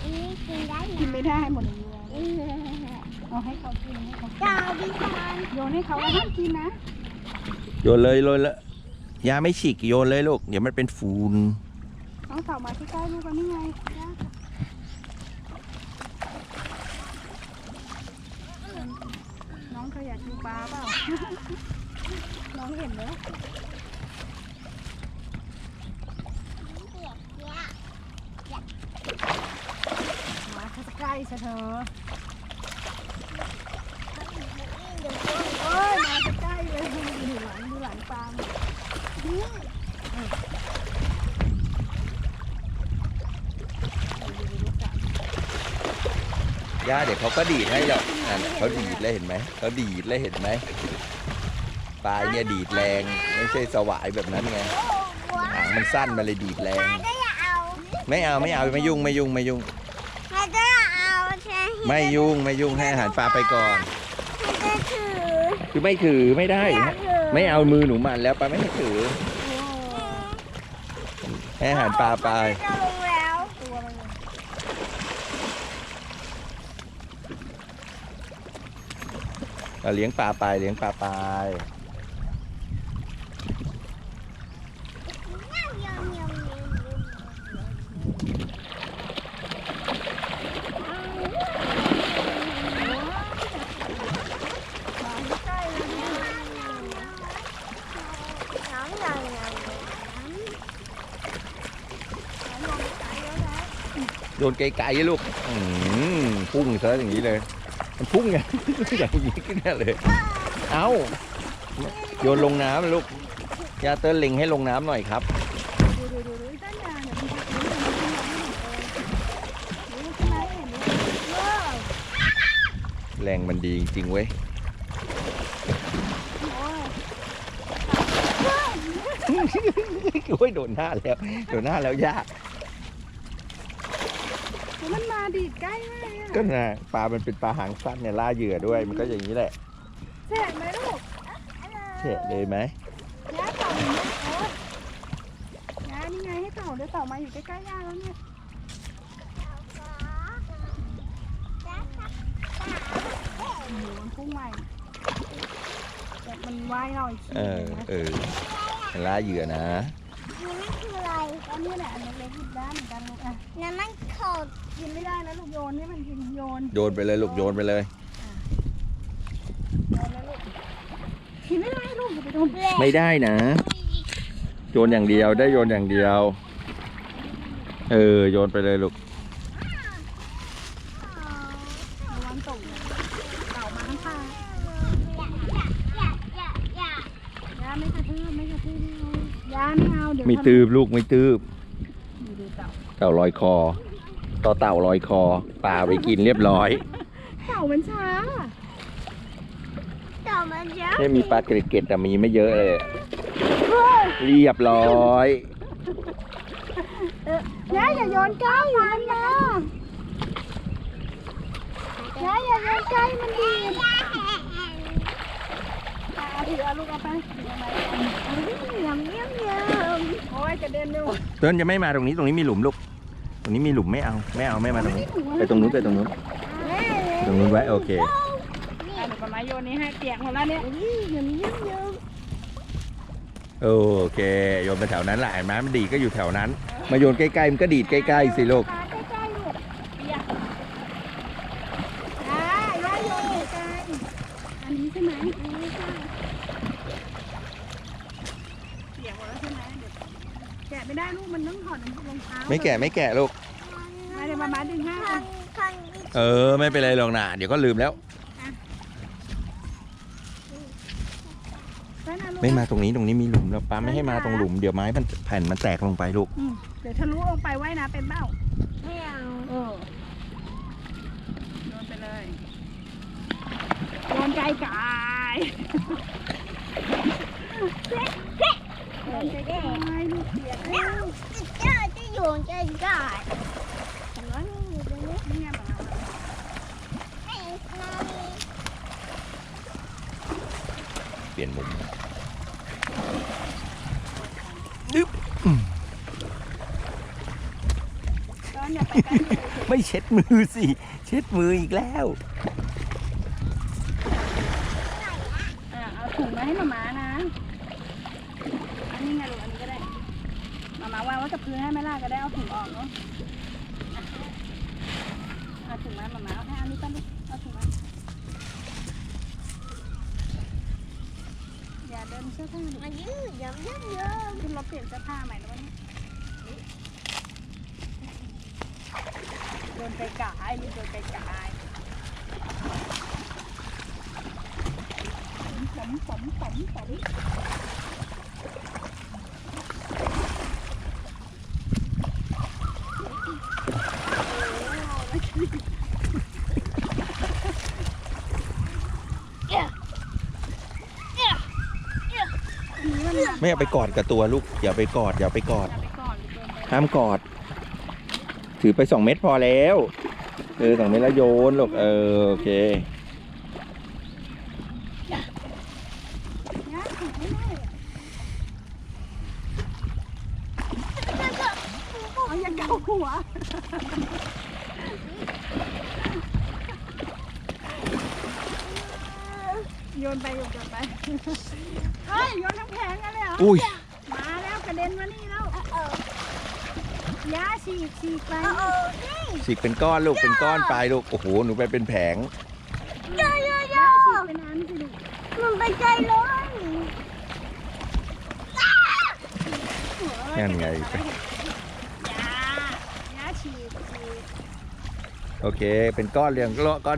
อันนี้กินได้กินนะไม่ได้หมดเลยอืมเอาให้เขากินให้เขากิเจ้านพี่ชอนโยนให้เขาแล้วห้ามกินนะโยนเลยโยนเลยยาไม่ฉีกโยนเลยลูก เดี๋ยวมันเป็นฝุ่นน้องเต่ามาใกล้ๆลูกกันนี่ไงน้องเคยอยากดูปลาเปล่า น้องเห็นไหมมา เข้าใกล้ซะเธอเอ้ยมาใกล้เลยดูหลังดูหลังปลาหน่อยยาเดี๋ยวเขาก็ดีดให้หรอกนั่นน่ะเขาดีดแล้วเห็นไหมเขาดีดแล้วเห็นไหมปลายเนี่ยดีดแรง ไม่ใช่สวายแบบนั้นไงหางมันสั้นมันเลยดีดแรงก็อย่าเอาไม่เอาไม่เอาไม่ยุ่งไม่ยุ่งไม่ยุ่ง ให้ก็อย่าเอาใช่ ไม่ยุ่งไม่ยุ่งให้อาหารปลาไปก่อนให้ก็ถือ คือไม่ถือไม่ได้อยากถือ ไม่เอามือหนูมันแล้วปลาไม่ให้ถือให้อาหารปลาไป จะลงแล้วตัวมันเลยเราเลี้ยงปลาไปเลี้ยงปลาไป ยำยำยำยำ มาใกล้ๆเลยนะ น้ำยำยำ โยนไกลๆลูกอืมพุ่งซะอย่างนี้เลย มันพุ่งไงอย่างนี้ขึ้นมาเลย เอาโยนลงน้ำลูกยาเตอร์เล็งให้ลงน้ำหน่อยครับดูดูดูดูด้านยาเนี่ยมันจะรู้มันขึ้นมาไม่หมดเลยรู้ใช่ไหมเห็นไหมแรงมันดีจริงๆเว้ยโอ้ยโอ้ยโดนหน้าแล้ว โดนหน้าแล้วยากแล้ว มันมาดีดใกล้มากเลยก็อะนะปลามันเป็นปลาหางสั้นเนี่ยล่าเหยื่อด้วย มันก็อย่างนี้แหละเจ็บไหมลูกเห็นเลยไหมย้าเต่าอยู่ไหมโอ๊ยย้านี่ไงให้เต่าเดี๋ยวเต่ามาอยู่ใกล้ๆย่าแล้วเนี่ยโอ้โหมันพุ่งใหม่แต่มันว่ายเราอีกทีเออนึงนะเออมันล่าเหยื่อนะนั่นคือ อะไรอันนี้แหละอันเล็กๆหยิบได้เหมือนกันลูกอะนั่นมันขดกินไม่ได้นะลูกโยนให้มันกินโยนโยนไปเลยลูกโยนไปเลย โยนแล้วลูกกินไม่ได้ลูกอย่าไปโดนไม่ได้นะ โยนอย่างเดียวได้โยนอย่างเดียว เออโยนไปเลยลูก ระวังตกนะเต่ามาข้างๆ ยาไม่กระทืบไม่กระทืบไม่เอายา ไม่เอาเดี๋ยวไม่ทำตืบลูกไม่ตืบดูดูเต่าเต่าลอยคอ ต่อเต่าลอยคอปลาไปกินเรียบร้อยเต่ามันช้าต่อมันเยอะเนี่ยมีปลาเกล็ดๆแต่มีไม่เยอะเลยเรียบร้อยยาอย่าโยนใกล้มันมาย่าอย่าโยนใกล้มันดีอะเอา ถือเอาลูกเอาไปยำยำยำโอ้ยกระเด็นเลยว่ะเติ้ลจะไม่มาตรงนี้ตรงนี้มีหลุมลูก ตรงนี้มีหลุมไม่เอาไม่เอาไม่มาตรงนี้ไปตรงนู้นไปตรงนู้นตรงนู้นไว้โอเคอะเดี๋ยวป้ามาโยนนี้ให้เปียกหมดแล้วเนี่ยยำยำยโอเคโยนไปแถวนั้นแหละเห็นไหมมันดีก็อยู่แถวนั้น มาโยนใกล้ๆมันก็ดีดใกล้ๆสิลูก ปาใกล้ๆลูกเปียกอ่าย่าโยนใกล้ๆอั นนี้ใช่ไหมอันนี้ใช่เปียกหมดแล้วใช่ไหมเดี๋ยวแกะไม่ได้ลูกมันต้องถอดรองเท้าไม่แก่ไม่แก่ลูก มาเดี๋ยวมามาดึงให้คัอะนคันเออ ไม่เป็นไรหรอกนะเดี๋ยวก็ลืมแล้ว ไปนะลูกไม่มาตรงนี้ตรงนี้มีหลุมแล้วป้าไม่ให้มาตรงหลุมเดี๋ยวไม้มันแผ่นมันแตกลงไปลูก อืมเดี๋ยวทะลุลงไปว่ายน้ำเป็นเบ้าไม่เอาเออโยนไปเลย โยนไกลไกลโยนไกลไกลลูกเปียแล้วจะจะโยนจะได้แต่ว่านี่อยู่ตรงนี้นี่ไกให้มาเปลี่ยนมุมก็อนอย่าไปใกไม่เช็ดมือสิ เช็ดมืออีกแล้ว ถุงมาให้หมาม้านะ อันนี้ไงลูกอันนี้ก็ได้หมาม้าวางไว้กับพื้นให้ไหมล่ะก็ได้เอาถุงออกเนาะอะเอาถุงมาหมาม้าเอาให้อันนี้ป้าลูกเอาถุงมาอย่าเดินเสื้อผ้าลูกมันยืดยำยืดเยอะขึ้นรถเปลี่ยนเสื้อผ้าใหม่แล้ววันนี้เดินไกลๆนี่เดินไกลๆ ผมผมผมไม่เอาไปกอดกับตัวลูก อย่าไปกอด อย่าไปกอด ห้ามกอด ถือไปสองเม็ดพอแล้ว เออสองเม็ดแล้วโยนลูก เออ โอเค นะถึงไม่ได้อะเอาอย่าเกาหัว โยนไปโยนไป เฮ้ย โยนทั้งแผงกันเลยเหรอ อุ้ย มาแล้วกระเด็นมานี่แล้วเออยาฉีกฉีกไปเออนี่ฉีกเป็นก้อนลูกเป็นก้อนไปลูก โอ้โห หนูไปเป็นแผงเยอะเยอะเยยาอะฉีกเป็นอันสิลูกมันไปไกลเลยนั่นไง ยายาฉีกฉีก โอเค เป็นก้อนเรียงก้อน